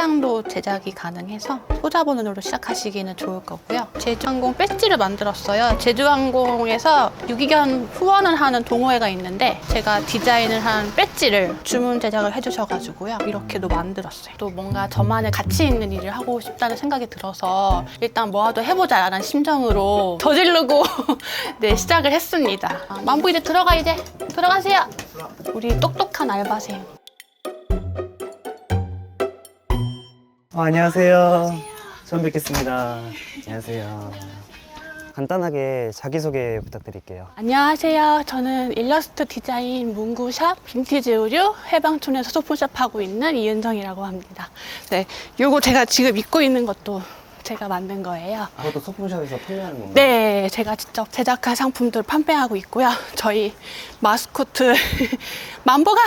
차량도 제작이 가능해서 소자본으로 시작하시기는 좋을 거고요. 제주항공 배지를 만들었어요. 제주항공에서 유기견 후원을 하는 동호회가 있는데 제가 디자인을 한 배지를 주문 제작을 해주셔가지고요. 이렇게도 만들었어요. 또 뭔가 저만의 가치 있는 일을 하고 싶다는 생각이 들어서 일단 뭐라도 해보자라는 심정으로 저지르고 네 시작을 했습니다. 아, 만보 이제 들어가 이제 들어가세요. 우리 똑똑한 알바생. 어, 안녕하세요. 처음 뵙겠습니다. 안녕하세요. 간단하게 자기소개 부탁드릴게요. 안녕하세요. 저는 일러스트 디자인 문구샵 빈티지 의류 해방촌에서 소품샵 하고 있는 이은정이라고 합니다. 네, 요거 제가 지금 입고 있는 것도 제가 만든 거예요. 그것도 소품샵에서 판매하는 건가요? 네, 제가 직접 제작한 상품들 판매하고 있고요. 저희 마스코트 만보가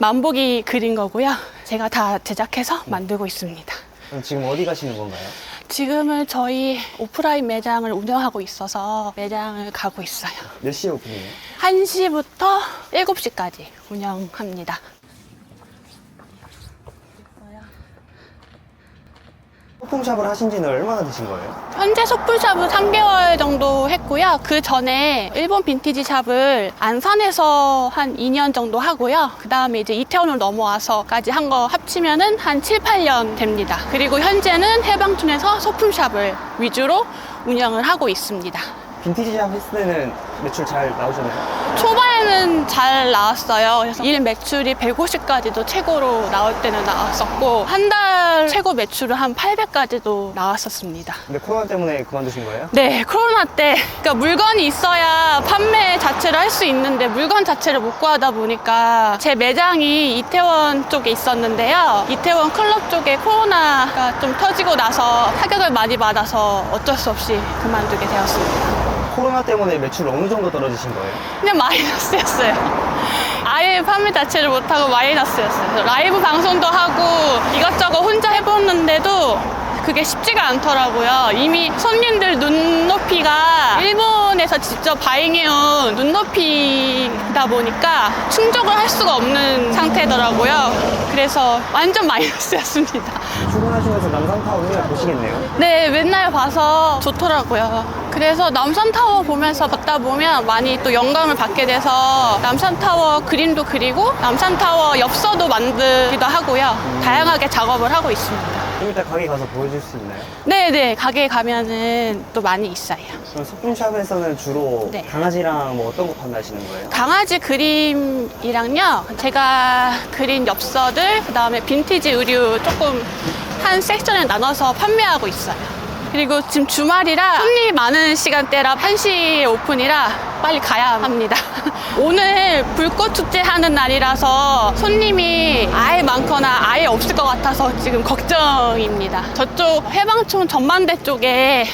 만복이 그린 거고요. 제가 다 제작해서 만들고 있습니다. 그럼 지금 어디 가시는 건가요? 지금은 저희 오프라인 매장을 운영하고 있어서 매장을 가고 있어요. 몇 시에 오픈해요? 1시부터 7시까지 운영합니다. 소품샵을 하신 지는 얼마나 되신 거예요? 현재 소품샵은 3개월 정도 했고요. 그 전에 일본 빈티지 샵을 안산에서 한 2년 정도 하고요. 그 다음에 이제 이태원으로 넘어와서까지 한 거 합치면은 한 7, 8년 됩니다. 그리고 현재는 해방촌에서 소품샵을 위주로 운영을 하고 있습니다. 빈티지 샵 했을 때는 매출 잘 나오셨나요? 초반에는 잘 나왔어요. 그래서 일 매출이 150까지도 최고로 나올 때는 나왔었고 한 달 최고 매출은 한 800까지도 나왔었습니다. 근데 코로나 때문에 그만두신 거예요? 네, 코로나 때 그러니까 물건이 있어야 판매 자체를 할 수 있는데 물건 자체를 못 구하다 보니까 제 매장이 이태원 쪽에 있었는데요. 이태원 클럽 쪽에 코로나가 좀 터지고 나서 타격을 많이 받아서 어쩔 수 없이 그만두게 되었습니다. 코로나 때문에 매출 어느 정도 떨어지신 거예요? 그냥 마이너스였어요. 아예 판매 자체를 못하고 마이너스였어요. 라이브 방송도 하고 이것저것 혼자 해봤는데도 그게 쉽지가 않더라고요. 이미 손님들 눈높이가 일본에서 직접 바잉해온 눈높이다 보니까 충족을 할 수가 없는 상태더라고요. 그래서 완전 마이너스였습니다. 출근하시면서 남산타워 맨날 보시겠네요? 네, 맨날 봐서 좋더라고요. 그래서 남산타워 보면서 걷다 보면 많이 또 영감을 받게 돼서 남산타워 그림도 그리고 남산타워 엽서도 만들기도 하고요. 다양하게 작업을 하고 있습니다. 좀 이따 가게 가서 보여줄 수 있나요? 네네, 가게에 가면은 또 많이 있어요. 그럼 소품샵에서는 주로 네. 강아지랑 뭐 어떤 거 판매하시는 거예요? 강아지 그림이랑요, 제가 그린 엽서들, 그 다음에 빈티지 의류 조금 한 섹션에 나눠서 판매하고 있어요. 그리고 지금 주말이라 손님이 많은 시간대라 1시에 오픈이라 빨리 가야 합니다. 오늘 불꽃 축제 하는 날이라서 손님이 아예 많거나 아예 없을 것 같아서 지금 걱정입니다. 저쪽 해방촌 전만대 쪽에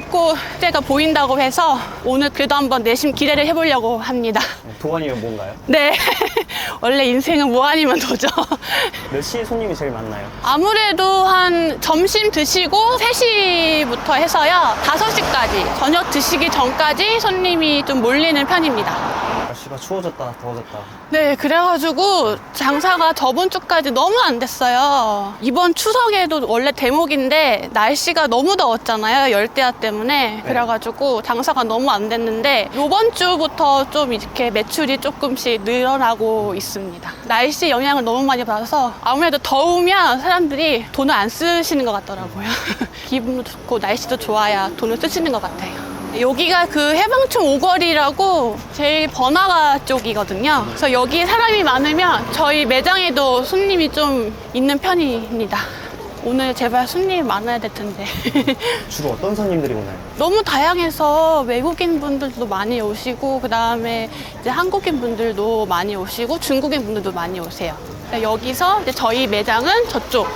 불꽃대가 보인다고 해서 오늘 그래도 한번 내심 기대를 해보려고 합니다. 도안이면 뭔가요? 네. 원래 인생은 뭐 아니면 도죠. 몇 시에 손님이 제일 많나요? 아무래도 한 점심 드시고 3시부터 해서요. 5시까지, 저녁 드시기 전까지 손님이 좀 몰리는 편입니다. 날씨가 추워졌다 더워졌다 네, 그래가지고 장사가 저번 주까지 너무 안 됐어요. 이번 추석에도 원래 대목인데 날씨가 너무 더웠잖아요. 열대야 때문에. 그래가지고 장사가 너무 안 됐는데 이번 주부터 좀 이렇게 매출이 조금씩 늘어나고 있습니다. 날씨 영향을 너무 많이 받아서 아무래도 더우면 사람들이 돈을 안 쓰시는 것 같더라고요. 기분도 좋고 날씨도 좋아야 돈을 쓰시는 것 같아요. 여기가 그 해방촌 오거리라고 제일 번화가 쪽이거든요. 그래서 여기 사람이 많으면 저희 매장에도 손님이 좀 있는 편입니다. 오늘 제발 손님이 많아야 될 텐데. 주로 어떤 손님들이 오나요? 너무 다양해서 외국인 분들도 많이 오시고, 그 다음에 이제 한국인 분들도 많이 오시고, 중국인 분들도 많이 오세요. 여기서 이제 저희 매장은 저쪽,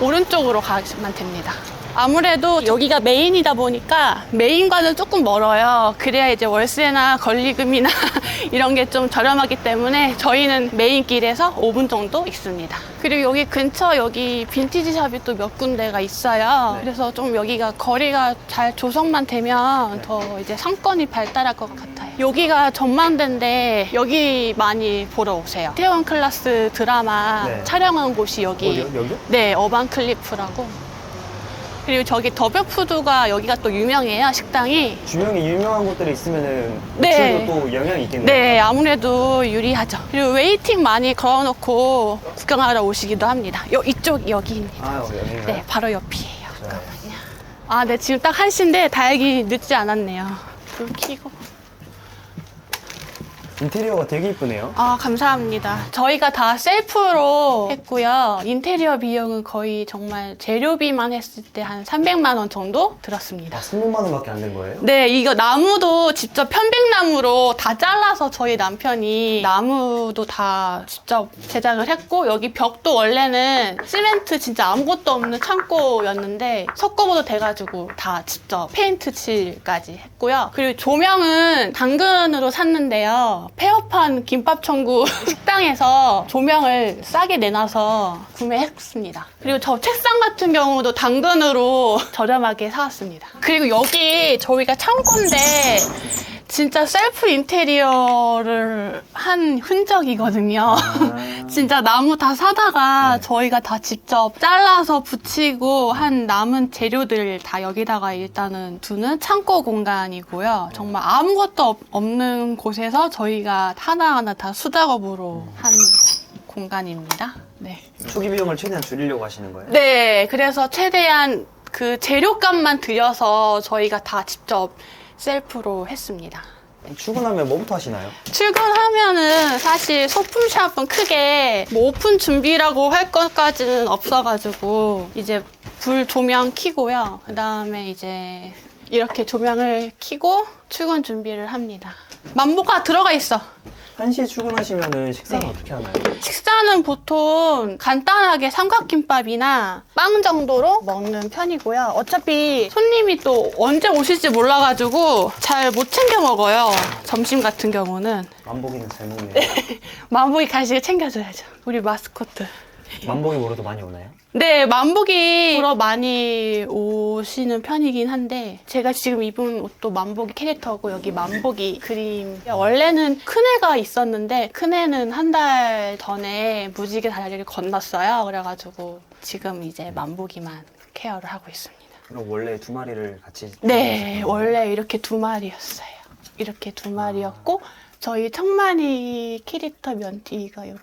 오른쪽으로 가시면 됩니다. 아무래도 여기가 메인이다 보니까 메인과는 조금 멀어요. 그래야 이제 월세나 권리금이나 이런 게 좀 저렴하기 때문에 저희는 메인길에서 5분 정도 있습니다. 그리고 여기 근처 여기 빈티지 샵이 또 몇 군데가 있어요. 네. 그래서 좀 여기가 거리가 잘 조성만 되면 더 이제 상권이 발달할 것 같아요. 여기가 전망대인데 여기 많이 보러 오세요. 태원 클라스 드라마 네. 촬영한 곳이 여기 어디요? 여기요? 네, 어반 클리프라고. 그리고 저기 더벽푸드가 여기가 또 유명해요, 식당이. 주명이 유명한 곳들이 있으면은 네. 매출도 또 영향이 있겠네요. 네, 아무래도 유리하죠. 그리고 웨이팅 많이 걸어놓고 구경하러 오시기도 합니다. 요, 이쪽 여기입니다. 아, 여기인가요? 네, 바로 옆이에요. 네. 잠깐만요. 아, 네, 지금 딱 1시인데 다행히 늦지 않았네요. 불 켜고. 인테리어가 되게 이쁘네요. 아, 감사합니다. 저희가 다 셀프로 했고요. 인테리어 비용은 거의 정말 재료비만 했을 때 한 300만 원 정도 들었습니다. 아, 300만 원밖에 안 된 거예요? 네, 이거 나무도 직접 편백나무로 다 잘라서 저희 남편이 나무도 다 직접 제작을 했고 여기 벽도 원래는 시멘트 진짜 아무것도 없는 창고였는데 석고보도 돼가지고 다 직접 페인트 칠까지 했고요. 그리고 조명은 당근으로 샀는데요. 폐업한 김밥 천국 식당에서 조명을 싸게 내놔서 구매했습니다. 그리고 저 책상 같은 경우도 당근으로 저렴하게 사왔습니다. 그리고 여기 저희가 창고인데 진짜 셀프 인테리어를 한 흔적이거든요. 진짜 나무 다 사다가 네. 저희가 다 직접 잘라서 붙이고 한 남은 재료들 다 여기다가 일단은 두는 창고 공간이고요. 정말 아무것도 없- 없는 곳에서 저희가 하나하나 다 수작업으로 한 공간입니다. 네. 초기 비용을 최대한 줄이려고 하시는 거예요? 네, 그래서 최대한 그 재료값만 들여서 저희가 다 직접 셀프로 했습니다. 출근하면 뭐부터 하시나요? 출근하면은 사실 소품샵은 크게 뭐 오픈 준비라고 할 것까지는 없어가지고 이제 불 조명 켜고요. 그 다음에 이제 이렇게 조명을 켜고 출근 준비를 합니다. 만보가 들어가 있어. 1시에 출근하시면은 식사는 네. 어떻게 하나요? 식사는 보통 간단하게 삼각김밥이나 빵 정도로 먹는 편이고요. 어차피 손님이 또 언제 오실지 몰라가지고 잘 못 챙겨 먹어요. 점심 같은 경우는. 만보기는 잘 먹네요. 만보기 간식을 챙겨줘야죠. 우리 마스코트. 만보기 보러도 많이 오나요? 네, 만보기 보러 많이 오시는 편이긴 한데 제가 지금 입은 옷도 만보기 캐릭터고 여기 만보기 그림 원래는 큰애가 있었는데 큰애는 한 달 전에 무지개 다리를 건넜어요. 그래가지고 지금 이제 만보기만 케어를 하고 있습니다. 그럼 원래 두 마리를 같이 네, 원래 이렇게 두 마리였어요. 이렇게 두 마리였고 저희 청만이 캐릭터 면티가 이렇게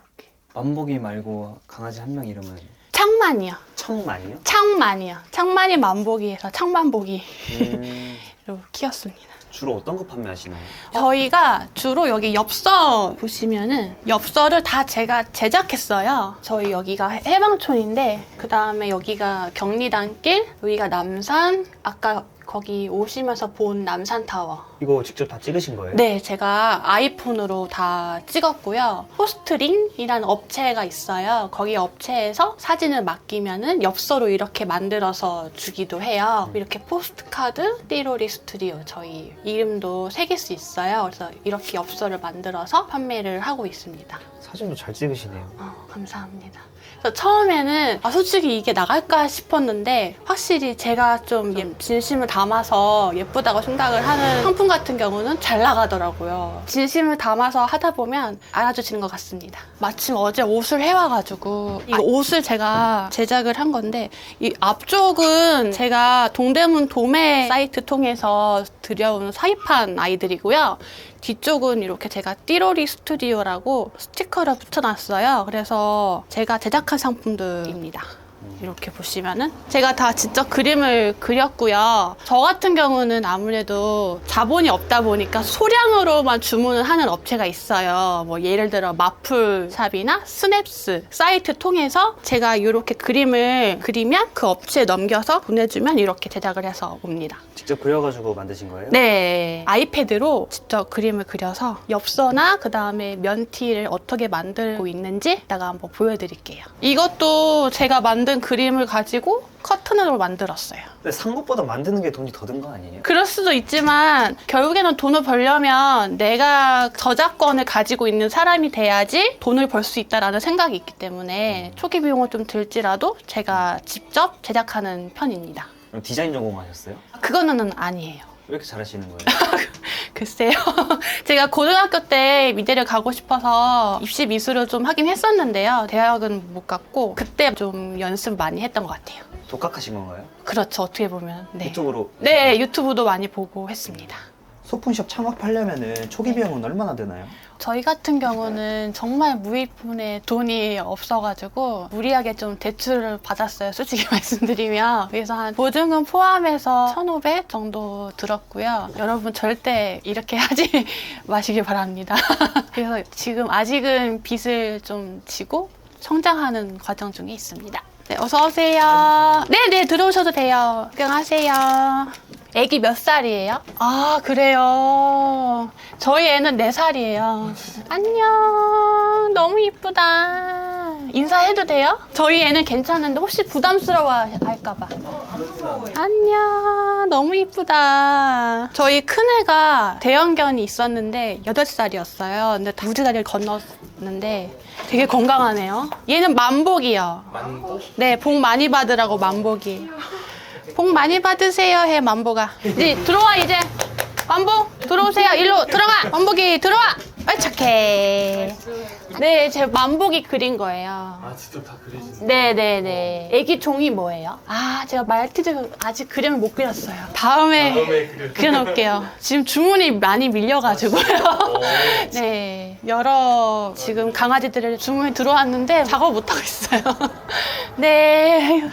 만보기 말고 강아지 한 명 이름은 창만이요. 청만이요? 창만이요. 창만이 만보기에서 창만보기로 음, 키웠습니다. 주로 어떤 거 판매하시나요? 저희가 주로 여기 엽서 보시면은 엽서를 다 제가 제작했어요. 저희 여기가 해방촌인데 그 다음에 여기가 경리단길, 여기가 남산, 아까 거기 오시면서 본 남산타워. 이거 직접 다 찍으신 거예요? 네, 제가 아이폰으로 다 찍었고요. 포스트링이라는 업체가 있어요. 거기 업체에서 사진을 맡기면은 엽서로 이렇게 만들어서 주기도 해요. 이렇게 포스트카드 띠로리 스튜디오 저희 이름도 새길 수 있어요. 그래서 이렇게 엽서를 만들어서 판매를 하고 있습니다. 사진도 잘 찍으시네요. 어, 감사합니다. 그래서 처음에는 아, 솔직히 이게 나갈까 싶었는데 확실히 제가 좀 예- 진심을 담아서 예쁘다고 생각을 하는 상품 같은 경우는 잘 나가더라고요. 진심을 담아서 하다 보면 알아주시는 것 같습니다. 마침 어제 옷을 해와가지고 이 옷을 제가 제작을 한 건데 이 앞쪽은 제가 동대문 도매 사이트 통해서 들여온 사입한 아이들이고요. 뒤쪽은 이렇게 제가 띠로리 스튜디오라고 스티커를 붙여놨어요. 그래서 제가 제작한 상품들입니다. 이렇게 보시면은 제가 다 직접 그림을 그렸고요. 저 같은 경우는 아무래도 자본이 없다 보니까 소량으로만 주문을 하는 업체가 있어요. 뭐 예를 들어 마플샵이나 스냅스 사이트 통해서 제가 이렇게 그림을 그리면 그 업체에 넘겨서 보내주면 이렇게 제작을 해서 옵니다. 직접 그려가지고 만드신 거예요? 네, 아이패드로 직접 그림을 그려서 엽서나 그 다음에 면티를 어떻게 만들고 있는지 이따가 한번 보여드릴게요. 이것도 제가 만든 만든 그림을 가지고 커튼으로 만들었어요. 근데 산 것보다 만드는 게 돈이 더 든 거 아니에요? 그럴 수도 있지만 결국에는 돈을 벌려면 내가 저작권을 가지고 있는 사람이 돼야지 돈을 벌 수 있다라는 생각이 있기 때문에 초기 비용은 좀 들지라도 제가 직접 제작하는 편입니다. 그럼 디자인 전공하셨어요? 그거는 아니에요. 왜 이렇게 잘하시는 거예요? 글쎄요. 제가 고등학교 때 미대를 가고 싶어서 입시 미술을 좀 하긴 했었는데요. 대학은 못 갔고 그때 좀 연습 많이 했던 것 같아요. 독학하신 건가요? 그렇죠. 어떻게 보면. 네. 이쪽으로 네, 유튜브도 많이 보고 했습니다. 소품샵 창업하려면은 초기 비용은 얼마나 드나요? 저희 같은 경우는 정말 무입분에 돈이 없어가지고 무리하게 좀 대출을 받았어요. 솔직히 말씀드리면. 그래서 한 보증금 포함해서 1,500 정도 들었고요. 여러분 절대 이렇게 하지 마시길 바랍니다. 그래서 지금 아직은 빚을 좀 지고 성장하는 과정 중에 있습니다. 네, 어서 오세요. 네, 네, 들어오셔도 돼요. 구경하세요. 애기 몇 살이에요? 아, 그래요. 저희 애는 4살이에요. 안녕. 너무 이쁘다. 인사해도 돼요? 저희 애는 괜찮은데 혹시 부담스러워 할까봐. 안녕. 너무 이쁘다. 저희 큰애가 대형견이 있었는데 8살이었어요. 근데 무지다리를 건넜는데 되게 건강하네요. 얘는 만복이요. 만복? 네, 복 많이 받으라고 만복이. 복 많이 받으세요, 해 만보가. 이제 들어와 이제. 만복 들어오세요. 일로 들어가. 만복이 들어와. 아 착해. 네, 제 만복이 그린 거예요. 아 직접 다 그리시는 네, 네, 네. 애기 종이 뭐예요? 아, 제가 말티즈 아직 그림을 못 그렸어요. 다음에 그려 그려놓을게요. 지금 주문이 많이 밀려가지고요. 네, 여러 지금 강아지들의 주문이 들어왔는데 작업 못 하고 있어요. 네,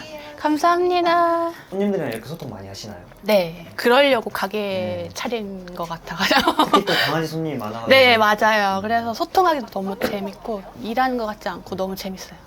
감사합니다. 손님들이랑 이렇게 소통 많이 하시나요? 네, 그러려고 가게 차린 것 같아가지고. 특히 또 강아지 손님이 많아가지고 네, 맞아요. 그래서 소통하기도 너무 재밌고 일하는 것 같지 않고 너무 재밌어요.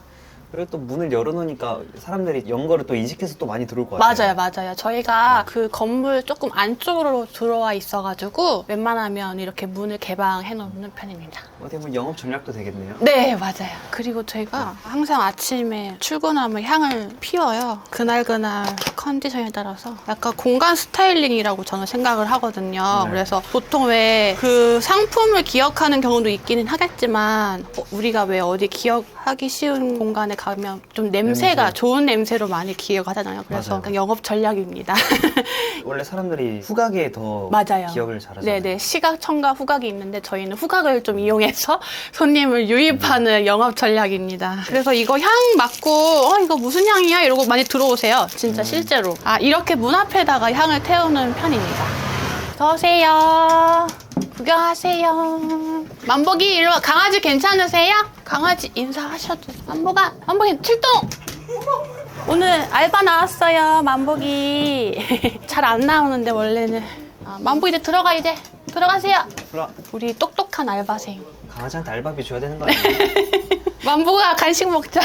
그리고 또 문을 열어놓으니까 사람들이 연거를 또 인식해서 또 많이 들어올 것 같아요 맞아요, 맞아요. 저희가 그 건물 조금 안쪽으로 들어와 있어가지고 웬만하면 이렇게 문을 개방해 놓는 편입니다. 어떻게 보면 영업 전략도 되겠네요 네, 맞아요. 그리고 저희가 항상 아침에 출근하면 향을 피워요. 그날그날 컨디션에 따라서 약간 공간 스타일링이라고 저는 생각을 하거든요. 네. 그래서 보통 왜 그 상품을 기억하는 경우도 있기는 하겠지만 어, 우리가 왜 어디 기억 하기 쉬운 공간에 가면 좀 냄새가 냄새. 좋은 냄새로 많이 기억하잖아요. 그래서 맞아요. 영업 전략입니다. 원래 사람들이 후각에 더 맞아요. 기억을 잘하잖아요 네네 시각, 청각, 후각이 있는데 저희는 후각을 좀 이용해서 손님을 유입하는 영업 전략입니다. 그래서 이거 향 맡고 어 이거 무슨 향이야 이러고 많이 들어오세요. 진짜 실제로 아 이렇게 문 앞에다가 향을 태우는 편입니다. 어서 오세요. 구경하세요. 만복이 일로 와. 강아지 괜찮으세요? 강아지 인사하셔도 만복아 만복이 출동. 오늘 알바 나왔어요, 만복이. 잘 안 나오는데, 원래는. 아, 만복 이제 들어가, 이제. 들어가세요. 그럼 우리 똑똑한 알바생. 강아지한테 알바비 줘야 되는 거 아니에요? 만복아, 간식 먹자.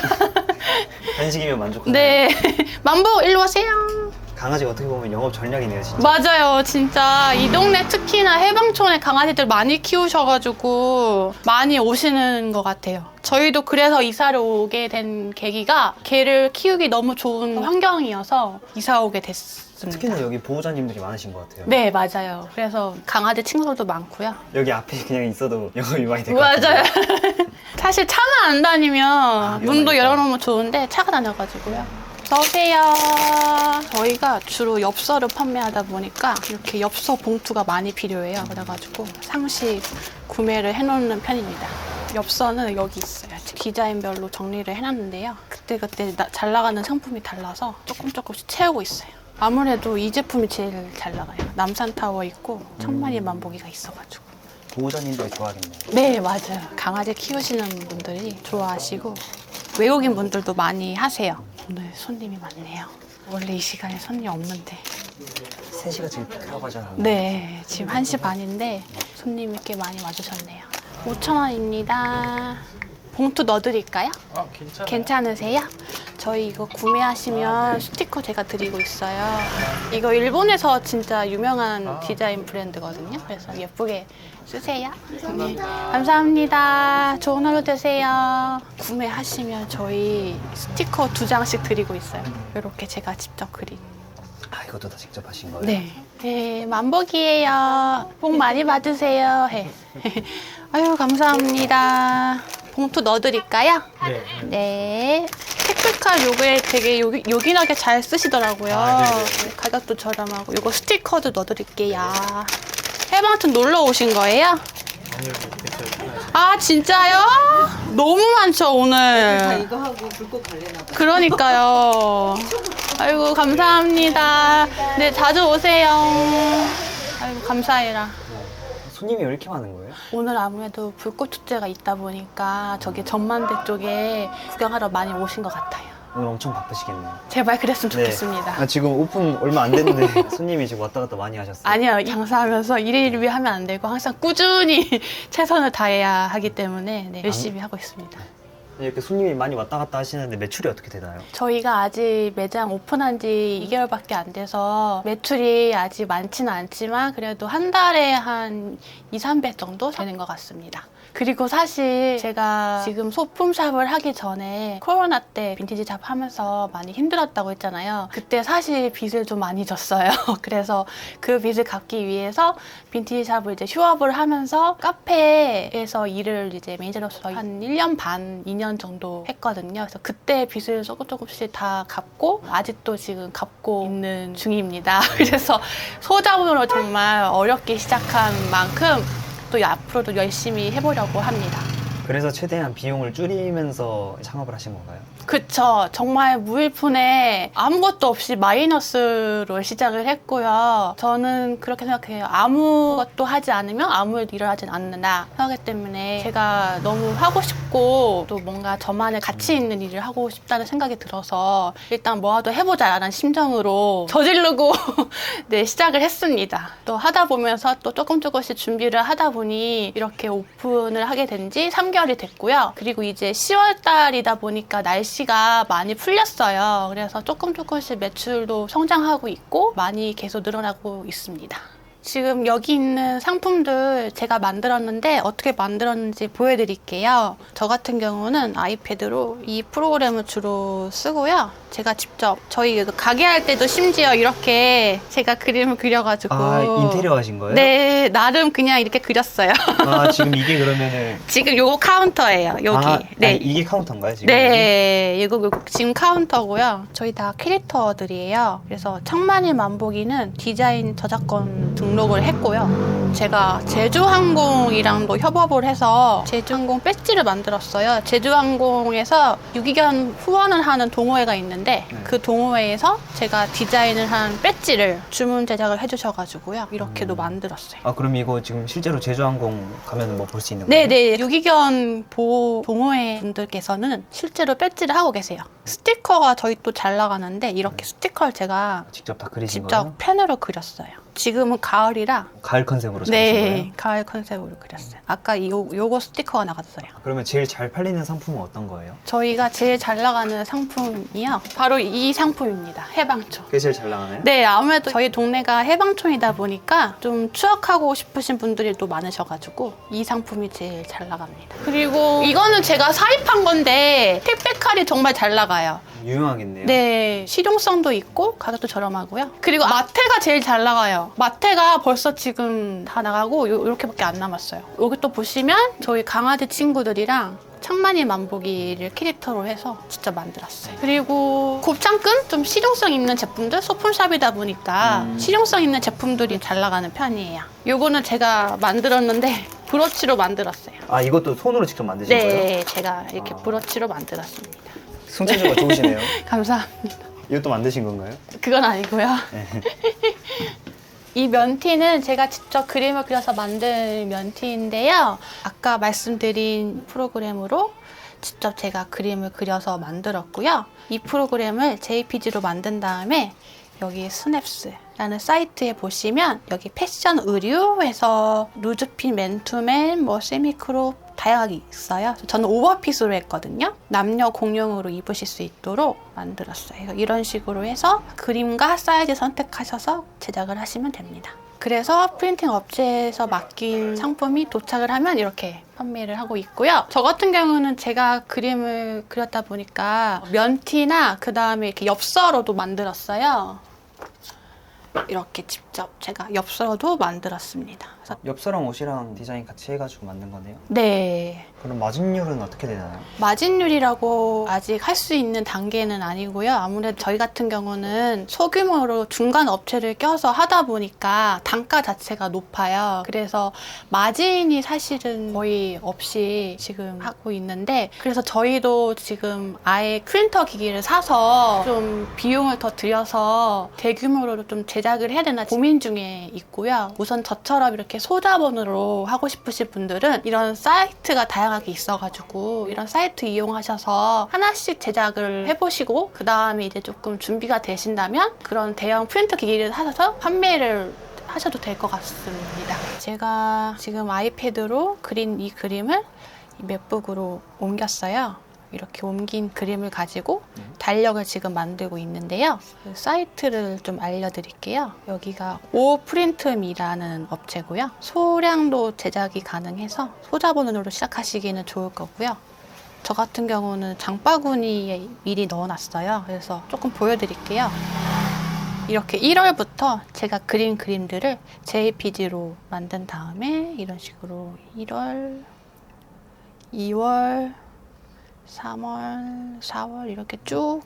간식이면 만족하나요? 네. 만복, 일로 오세요. 강아지가 어떻게 보면 영업 전략이네요 진짜 맞아요, 진짜. 이 동네 특히나 해방촌에 강아지들 많이 키우셔가지고 많이 오시는 것 같아요. 저희도 그래서 이사를 오게 된 계기가 개를 키우기 너무 좋은 환경이어서 이사 오게 됐습니다. 특히나 여기 보호자님들이 많으신 것 같아요 네, 맞아요. 그래서 강아지 친구들도 많고요. 여기 앞에 그냥 있어도 영업이 많이 될 것 같아요 맞아요. 사실 차만 안 다니면 문도 위험하니까. 열어놓으면 좋은데 차가 다녀가지고요. 어서오세요. 저희가 주로 엽서를 판매하다 보니까 이렇게 엽서 봉투가 많이 필요해요. 그래가지고 상시 구매를 해놓는 편입니다. 엽서는 여기 있어요. 디자인별로 정리를 해놨는데요. 그때그때 나- 잘 나가는 상품이 달라서 조금 조금씩 채우고 있어요. 아무래도 이 제품이 제일 잘 나가요. 남산타워 있고 천만이 만보기가 있어가지고. 보호자님들이 좋아하겠네요 네, 맞아요. 강아지 키우시는 분들이 좋아하시고 외국인 분들도 많이 하세요. 오늘 손님이 많네요. 원래 이 시간에 손님 없는데. 3시가 지금 피크라고 하잖아요 네, 지금 1시 반인데 손님이 꽤 많이 와주셨네요. 5,000원입니다. 봉투 넣어드릴까요? 아 괜찮아요 괜찮으세요? 저희 이거 구매하시면 스티커 제가 드리고 있어요. 이거 일본에서 진짜 유명한 디자인 브랜드거든요. 그래서 예쁘게 쓰세요. 네. 감사합니다. 좋은 하루 되세요. 구매하시면 저희 스티커 두 장씩 드리고 있어요. 이렇게 제가 직접 그린. 아 이것도 다 직접 하신 거예요? 네. 네, 만복이에요. 복 많이 받으세요. 해. 아유, 감사합니다. 봉투 넣어드릴까요? 네. 네. 테크칼 요게 되게 요, 요긴하게 잘 쓰시더라고요. 아, 네네. 가격도 저렴하고. 요거 스티커도 넣어드릴게요. 해방촌 놀러 오신 거예요? 아니요, 됐어요. 아, 진짜요? 너무 많죠, 다 오늘. 이거 하고 불꽃 갈래나 봐. 그러니까요. 아이고, 감사합니다. 네, 자주 오세요. 아이고, 감사해라. 손님이 왜 이렇게 많은 거예요? 오늘 아무래도 불꽃 축제가 있다 보니까 저기 전만대 쪽에 구경하러 많이 오신 것 같아요. 오늘 엄청 바쁘시겠네요. 제발 그랬으면 네. 좋겠습니다. 아, 지금 오픈 얼마 안 됐는데 손님이 지금 왔다 갔다 많이 하셨어요. 아니요, 장사하면서 일일이 하면 안 되고 항상 꾸준히 최선을 다해야 하기 때문에 네, 열심히 하고 있습니다. 이렇게 손님이 많이 왔다 갔다 하시는데 매출이 어떻게 되나요? 저희가 아직 매장 오픈한 지 2개월밖에 안 돼서 매출이 아직 많지는 않지만 그래도 한 달에 한 2, 300 정도 되는 것 같습니다. 그리고 사실 제가 지금 소품샵을 하기 전에 코로나 때 빈티지 샵 하면서 많이 힘들었다고 했잖아요. 그때 사실 빚을 좀 많이 졌어요. 그래서 그 빚을 갚기 위해서 빈티지 샵을 이제 휴업을 하면서 카페에서 일을 이제 매니저로서 한 1년 반, 2년 정도 했거든요. 그래서 그때 빚을 조금 조금씩 다 갚고 아직도 지금 갚고 있는 중입니다. 그래서 소자본으로 정말 어렵게 시작한 만큼 또 앞으로도 열심히 해보려고 합니다. 그래서 최대한 비용을 줄이면서 창업을 하신 건가요? 그쵸. 정말 무일푼에 아무것도 없이 마이너스로 시작을 했고요. 저는 그렇게 생각해요. 아무것도 하지 않으면 아무 일도 일어나진 않는다. 하기 때문에 제가 너무 하고 싶고 또 뭔가 저만의 가치 있는 일을 하고 싶다는 생각이 들어서 일단 뭐라도 해보자라는 심정으로 저지르고 네, 시작을 했습니다. 또 하다 보면서 또 조금 조금씩 준비를 하다 보니 이렇게 오픈을 하게 된 지 3개월이 됐고요. 그리고 이제 10월 달이다 보니까 날씨 가 많이 풀렸어요. 그래서 조금 조금씩 매출도 성장하고 있고 많이 계속 늘어나고 있습니다. 지금 여기 있는 상품들 제가 만들었는데 어떻게 만들었는지 보여드릴게요. 저 같은 경우는 아이패드로 이 프로그램을 주로 쓰고요. 제가 직접 저희 그 가게 할 때도 심지어 이렇게 제가 그림을 그려가지고 아 인테리어 하신 거예요? 네 나름 그냥 이렇게 그렸어요. 아 지금 이게 그러면은 지금 요거 카운터예요. 여기. 아, 네. 아니, 이게 카운터인가요 지금? 네, 이거, 이거 지금 카운터고요. 저희 다 캐릭터들이에요. 그래서 청만일 만보기는 디자인 저작권 등록을 했고요. 제가 제주항공이랑도 협업을 해서 제주항공 배지를 만들었어요. 제주항공에서 유기견 후원을 하는 동호회가 있는데 네. 그 동호회에서 제가 디자인을 한 배지를 주문 제작을 해주셔가지고요. 이렇게도 음. 만들었어요. 아 그럼 이거 지금 실제로 제주항공 가면 뭐 볼 수 있는 거예요? 네네 유기견 보호 동호회 분들께서는 실제로 배지를 하고 계세요. 스티커가 저희 또 잘 나가는데 이렇게 스티커를 제가 직접 다 그리신 직접 거예요? 펜으로 그렸어요. 지금은 가을이라 가을 컨셉으로 잡으신 네 거예요? 가을 컨셉으로 그렸어요. 아까 요, 요거 스티커가 나갔어요. 그러면 제일 잘 팔리는 상품은 어떤 거예요? 저희가 제일 잘 나가는 상품이요. 바로 이 상품입니다. 해방초. 그게 제일 잘 나가나요? 네, 아무래도 저희 동네가 해방촌이다 보니까 좀 추억하고 싶으신 분들이 또 많으셔가지고 이 상품이 제일 잘 나갑니다. 그리고 이거는 제가 사입한 건데 택배 칼이 정말 잘 나가요. 유용하겠네요. 네, 실용성도 있고 가격도 저렴하고요. 그리고 마테가 제일 잘 나가요. 마테가 벌써 지금 다 나가고 요, 이렇게밖에 안 남았어요. 여기 또 보시면 저희 강아지 친구들이랑 창만이 만보기를 캐릭터로 해서 직접 만들었어요. 그리고 곱창끈 좀 실용성 있는 제품들 소품샵이다 보니까 음. 실용성 있는 제품들이 잘 나가는 편이에요. 요거는 제가 만들었는데 브로치로 만들었어요. 아 이것도 손으로 직접 만드신 거예요? 네, 제가 이렇게 아. 브로치로 만들었습니다. 손재주가 좋으시네요. 감사합니다. 이것도 만드신 건가요? 그건 아니고요. 네. 이 면티는 제가 직접 그림을 그려서 만든 면티인데요. 아까 말씀드린 프로그램으로 직접 제가 그림을 그려서 만들었고요. 이 프로그램을 JPG로 만든 다음에 여기 스냅스 라는 사이트에 보시면 여기 패션 의류에서 루즈핀, 맨투맨, 뭐 세미크롭 다양하게 있어요. 저는 오버핏으로 했거든요. 남녀 공용으로 입으실 수 있도록 만들었어요. 이런 식으로 해서 그림과 사이즈 선택하셔서 제작을 하시면 됩니다. 그래서 프린팅 업체에서 맡긴 상품이 도착을 하면 이렇게 판매를 하고 있고요. 저 같은 경우는 제가 그림을 그렸다 보니까 면티나 그 다음에 이렇게 엽서로도 만들었어요. 이렇게 직접 제가 엽서도 만들었습니다. 그래서 엽서랑 옷이랑 디자인 같이 해가지고 만든 거네요. 네. 그럼 마진율은 어떻게 되나요? 마진율이라고 아직 할 수 있는 단계는 아니고요. 아무래도 저희 같은 경우는 소규모로 중간 업체를 껴서 하다 보니까 단가 자체가 높아요. 그래서 마진이 사실은 거의 없이 지금 하고 있는데 그래서 저희도 지금 아예 프린터 기기를 사서 좀 비용을 더 들여서 대규모로 좀 제작을 해야 되나 고민 중에 있고요. 우선 저처럼 이렇게 소자본으로 하고 싶으신 분들은 이런 사이트가 다양하게 있어가지고 이런 사이트 이용하셔서 하나씩 제작을 해보시고 그 다음에 이제 조금 준비가 되신다면 그런 대형 프린터 기기를 사셔서 판매를 하셔도 될 것 같습니다. 제가 지금 아이패드로 그린 이 그림을 이 맥북으로 옮겼어요. 이렇게 옮긴 그림을 가지고 달력을 지금 만들고 있는데요. 그 사이트를 좀 알려드릴게요. 여기가 오프린트미라는 업체고요. 소량도 제작이 가능해서 소자본으로 시작하시기는 좋을 거고요. 저 같은 경우는 장바구니에 미리 넣어놨어요. 그래서 조금 보여드릴게요. 이렇게 1월부터 제가 그린 그림들을 JPG로 만든 다음에 이런 식으로 1월, 2월, 3월, 4월 이렇게 쭉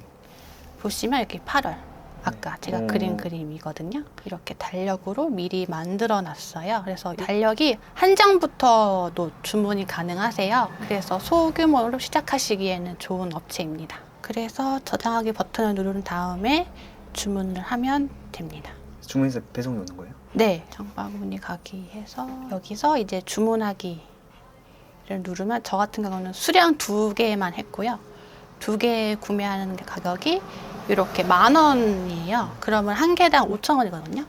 보시면 이렇게 8월 아까 제가 음. 그린 그림이거든요. 이렇게 달력으로 미리 만들어 놨어요. 그래서 달력이 한 장부터도 주문이 가능하세요. 그래서 소규모로 시작하시기에는 좋은 업체입니다. 그래서 저장하기 버튼을 누른 다음에 주문을 하면 됩니다. 주문해서 배송이 오는 거예요? 네, 장바구니 가기 해서 여기서 이제 주문하기를 누르면 저 같은 경우는 수량 두 개만 했고요. 두 개 구매하는 게 가격이 이렇게 만 원이에요. 그러면 한 개당 5천 원이거든요.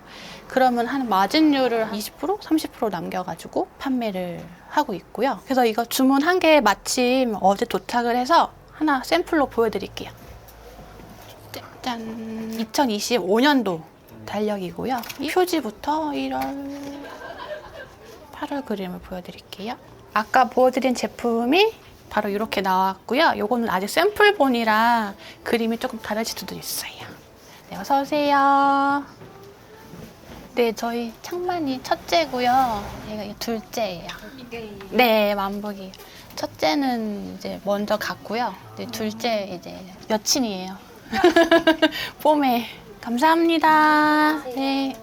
그러면 한 마진율을 20% 30% 남겨가지고 판매를 하고 있고요. 그래서 이거 주문 한 개 마침 어제 도착을 해서 하나 샘플로 보여드릴게요. 짠, 2025년도 달력이고요. 이 표지부터 1월, 8월 그림을 보여드릴게요. 아까 보여드린 제품이 바로 이렇게 나왔고요. 요거는 아직 샘플본이라 그림이 조금 다르실 수도 있어요. 네, 어서 오세요. 네, 저희 창만이 첫째고요. 얘가 둘째예요. 네, 만복이. 첫째는 이제 먼저 갔고요. 이제 둘째 이제 여친이에요. 봄에 감사합니다. 네.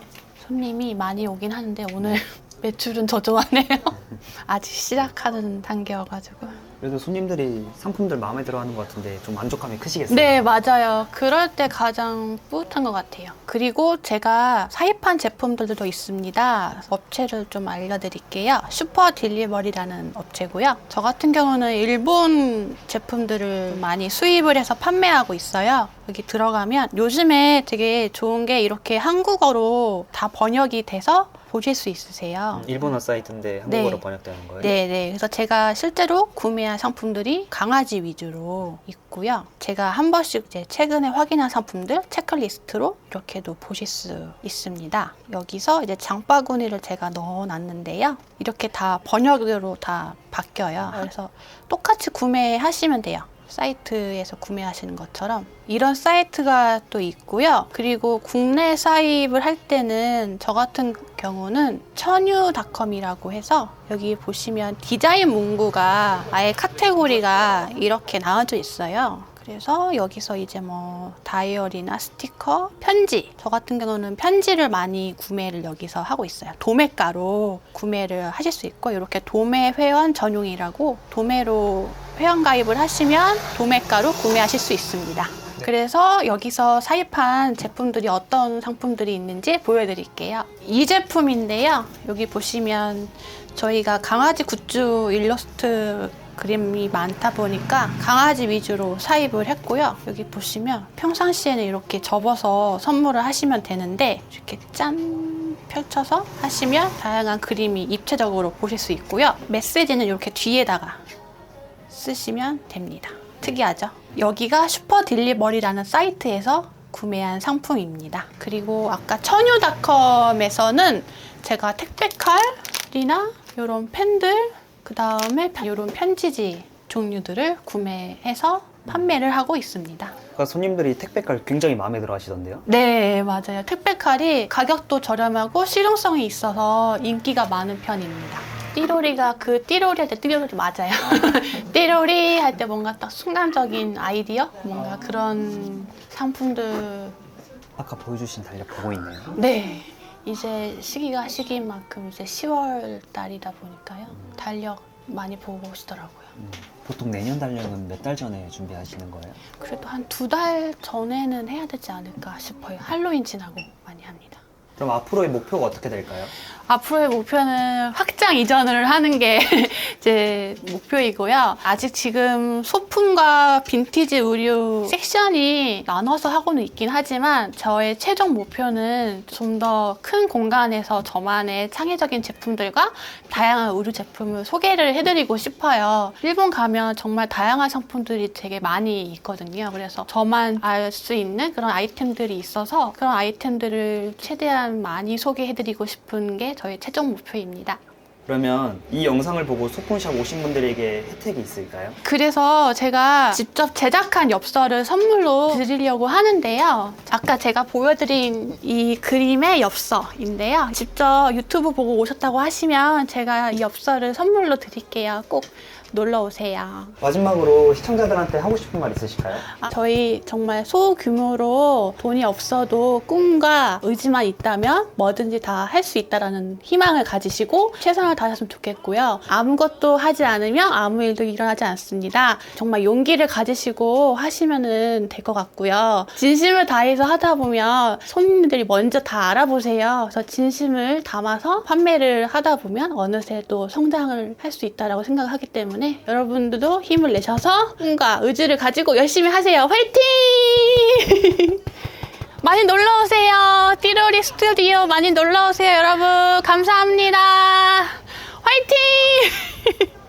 손님이 많이 오긴 하는데 오늘 매출은 저조하네요. 아직 시작하는 단계여가지고. 그래도 손님들이 상품들 마음에 들어하는 것 같은데 좀 만족감이 크시겠어요? 네, 맞아요. 그럴 때 가장 뿌듯한 것 같아요. 그리고 제가 사입한 제품들도 있습니다. 업체를 좀 알려드릴게요. 슈퍼 딜리버리라는 업체고요. 저 같은 경우는 일본 제품들을 많이 수입을 해서 판매하고 있어요. 여기 들어가면 요즘에 되게 좋은 게 이렇게 한국어로 다 번역이 돼서 보실 수 있으세요. 음, 일본어 사이트인데 한국어로 네. 번역되는 거예요? 네, 네. 그래서 제가 실제로 구매한 상품들이 강아지 위주로 있고요. 제가 한 번씩 이제 최근에 확인한 상품들 체크리스트로 이렇게도 보실 수 있습니다. 여기서 이제 장바구니를 제가 넣어놨는데요. 이렇게 다 번역으로 다 바뀌어요. 그래서 똑같이 구매하시면 돼요. 사이트에서 구매하시는 것처럼 이런 사이트가 또 있고요. 그리고 국내 사입을 할 때는 저 같은 경우는 천유닷컴이라고 해서 여기 보시면 디자인 문구가 아예 카테고리가 이렇게 나와져 있어요. 그래서 여기서 이제 뭐 다이어리나 스티커, 편지. 저 같은 경우는 편지를 많이 구매를 여기서 하고 있어요. 도매가로 구매를 하실 수 있고 이렇게 도매 회원 전용이라고 도매로 회원 가입을 하시면 도매가로 구매하실 수 있습니다. 그래서 여기서 사입한 제품들이 어떤 상품들이 있는지 보여드릴게요. 이 제품인데요. 여기 보시면 저희가 강아지 굿즈 일러스트 그림이 많다 보니까 강아지 위주로 사입을 했고요. 여기 보시면 평상시에는 이렇게 접어서 선물을 하시면 되는데 이렇게 짠 펼쳐서 하시면 다양한 그림이 입체적으로 보실 수 있고요. 메시지는 이렇게 뒤에다가 쓰시면 됩니다. 특이하죠? 여기가 슈퍼 딜리버리라는 사이트에서 구매한 상품입니다. 그리고 아까 천유닷컴에서는 제가 택배칼이나 이런 펜들, 그 다음에 이런 편지지 종류들을 구매해서 판매를 하고 있습니다. 그러니까 손님들이 택배깔 굉장히 마음에 들어 하시던데요? 네, 맞아요. 택배칼이 가격도 저렴하고 실용성이 있어서 인기가 많은 편입니다. 띠로리가 그 띠로리 할 때 띠로리 맞아요. 띠로리 할 때 뭔가 딱 순간적인 아이디어? 뭔가 그런 상품들. 아까 보여주신 달력 보고 있네요. 네. 이제 시기가 시기인 만큼 이제 10월 달이다 보니까요. 달력 많이 보고 오시더라고요. 음, 보통 내년 달력은 몇 달 전에 준비하시는 거예요? 그래도 한 두 달 전에는 해야 되지 않을까 싶어요. 할로윈 지나고 많이 합니다. 그럼 앞으로의 목표가 어떻게 될까요? 앞으로의 목표는 확장 이전을 하는 게 제 목표이고요. 아직 지금 소품과 빈티지 의류 섹션이 나눠서 하고는 있긴 하지만 저의 최종 목표는 좀 더 큰 공간에서 저만의 창의적인 제품들과 다양한 의류 제품을 소개를 해드리고 싶어요. 일본 가면 정말 다양한 상품들이 되게 많이 있거든요. 그래서 저만 알 수 있는 그런 아이템들이 있어서 그런 아이템들을 최대한 많이 소개해드리고 싶은 게 저의 최종 목표입니다. 그러면 이 영상을 보고 소품샵 오신 분들에게 혜택이 있을까요? 그래서 제가 직접 제작한 엽서를 선물로 드리려고 하는데요. 아까 제가 보여드린 이 그림의 엽서인데요. 직접 유튜브 보고 오셨다고 하시면 제가 이 엽서를 선물로 드릴게요. 꼭 놀러 오세요. 마지막으로 시청자들한테 하고 싶은 말 있으실까요? 아, 저희 정말 소규모로 돈이 없어도 꿈과 의지만 있다면 뭐든지 다 할 수 있다라는 희망을 가지시고 최선을 다 하셨으면 좋겠고요. 아무것도 하지 않으면 아무 일도 일어나지 않습니다. 정말 용기를 가지시고 하시면은 될 것 같고요. 진심을 다해서 하다 보면 손님들이 먼저 다 알아보세요. 그래서 진심을 담아서 판매를 하다 보면 어느새 또 성장을 할 수 있다라고 생각하기 때문에 여러분들도 힘을 내셔서 꿈과 의지를 가지고 열심히 하세요. 화이팅! 많이 놀러 오세요. 띠로리 스튜디오 많이 놀러 오세요, 여러분. 감사합니다. 화이팅!